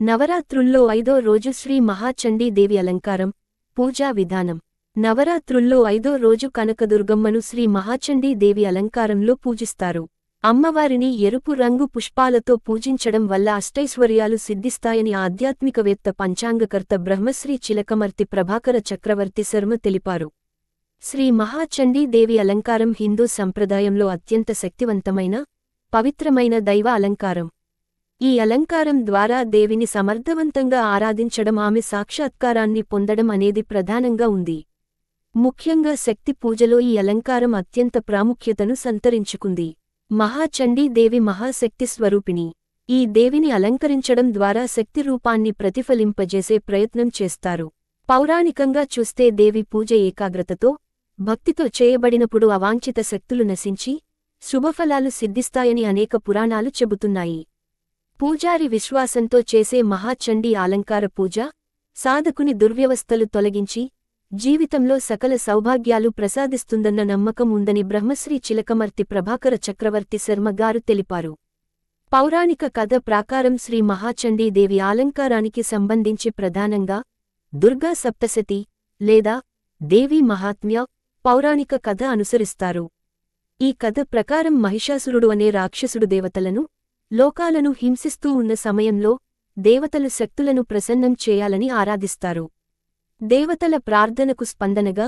నవరాత్రుల్లో ఐదో రోజు శ్రీ మహాచండీ దేవి అలంకారం పూజా విధానం. నవరాత్రుల్లో ఐదో రోజు కనకదుర్గమ్మను శ్రీ మహాచండీ దేవి అలంకారంలో పూజిస్తారు. అమ్మవారిని ఎరుపు రంగు పుష్పాలతో పూజించడం వల్ల అష్టైశ్వర్యాలు సిద్ధిస్తాయని ఆధ్యాత్మికవేత్త పంచాంగకర్త బ్రహ్మశ్రీ చిలకమర్తి ప్రభాకర చక్రవర్తి శర్మ తెలిపారు. శ్రీ మహాచండీ దేవి అలంకారం హిందూ సంప్రదాయంలో అత్యంత శక్తివంతమైన పవిత్రమైన దైవ అలంకారం. ఈ అలంకారం ద్వారా దేవిని సమర్థవంతంగా ఆరాధించడం ఆమె సాక్షాత్కారాన్ని పొందడం అనేది ప్రధానంగా ఉంది. ముఖ్యంగా శక్తి పూజలో ఈ అలంకారం అత్యంత ప్రాముఖ్యతను సంతరించుకుంది. మహాచండీ దేవి మహాశక్తి స్వరూపిణి. ఈ దేవిని అలంకరించడం ద్వారా శక్తి రూపాన్ని ప్రతిఫలింపజేసే ప్రయత్నం చేస్తారు. పౌరాణికంగా చూస్తే దేవి పూజ ఏకాగ్రతతో భక్తితో చేయబడినప్పుడు అవాంఛిత శక్తులు నశించి శుభఫలాలు సిద్ధిస్తాయని అనేక పురాణాలు చెబుతున్నాయి. పూజారి విశ్వాసంతో చేసే మహాచండీ అలంకార పూజ సాధకుని దుర్వ్యవస్థలు తొలగించి జీవితంలో సకల సౌభాగ్యాలు ప్రసాదిస్తుందన్న నమ్మకం ఉందని బ్రహ్మశ్రీ చిలకమర్తి ప్రభాకర చక్రవర్తి శర్మ గారు తెలిపారు. పౌరాణిక కథ ప్రాకారం శ్రీ మహాచండీ దేవి అలంకారానికి సంబంధించి ప్రధానంగా దుర్గా సప్తశతి లేదా దేవీ మహాత్మ్య పౌరాణిక కథ అనుసరిస్తారు. ఈ కథ ప్రకారం మహిషాసురుడు అనే రాక్షసుడు దేవతలను లోకాలను హింసిస్తూ ఉన్న సమయంలో దేవతలు శక్తులను ప్రసన్నం చేయాలని ఆరాధిస్తారు. దేవతల ప్రార్థనకు స్పందనగా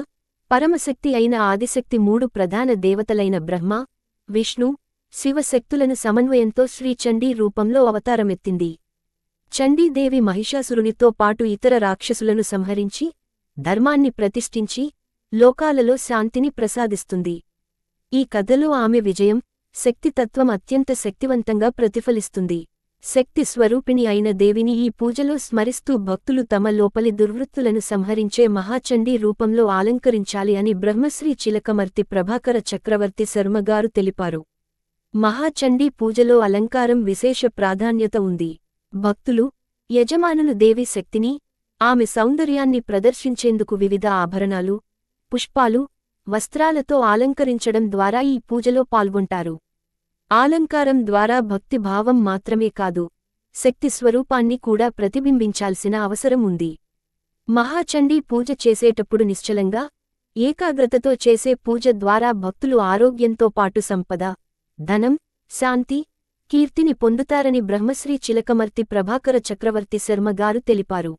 పరమశక్తి అయిన ఆదిశక్తి మూడు ప్రధాన దేవతలైన బ్రహ్మ విష్ణు శివశక్తులను సమన్వయంతో శ్రీచండీ రూపంలో అవతారమెత్తింది. చండీదేవి మహిషాసురునితో పాటు ఇతర రాక్షసులను సంహరించి ధర్మాన్ని ప్రతిష్ఠించి లోకాలలో శాంతిని ప్రసాదిస్తుంది. ఈ కథలో ఆమె విజయం శక్తితత్వం అత్యంత శక్తివంతంగా ప్రతిఫలిస్తుంది. శక్తి స్వరూపిణి అయిన దేవిని ఈ పూజలో స్మరిస్తూ భక్తులు తమ లోపలి దుర్వృత్తులను సంహరించే మహాచండీ రూపంలో అలంకరించాలి అని బ్రహ్మశ్రీ చిలకమర్తి ప్రభాకర చక్రవర్తి శర్మగారు తెలిపారు. మహాచండీ పూజలో అలంకారం విశేష ప్రాధాన్యత ఉంది. భక్తులు యజమానులు దేవి శక్తిని ఆమె సౌందర్యాన్ని ప్రదర్శించేందుకు వివిధ ఆభరణాలు పుష్పాలు వస్త్రాలతో అలంకరించడం ద్వారా ఈ పూజలో పాల్గొంటారు. ఆలంకారం ద్వారా భక్తి భావం మాత్రమే కాదు శక్తి స్వరూపాన్ని కూడా ప్రతిబింబించాల్సిన అవసరం ఉంది. మహాచండీ పూజ చేసేటప్పుడు నిశ్చలంగా ఏకాగ్రతతో చేసే పూజ ద్వారా భక్తులు ఆరోగ్యంతో పాటు సంపద ధనం శాంతి కీర్తిని పొందుతారని బ్రహ్మశ్రీ చిలకమర్తి ప్రభాకర చక్రవర్తి శర్మ గారు తెలిపారు.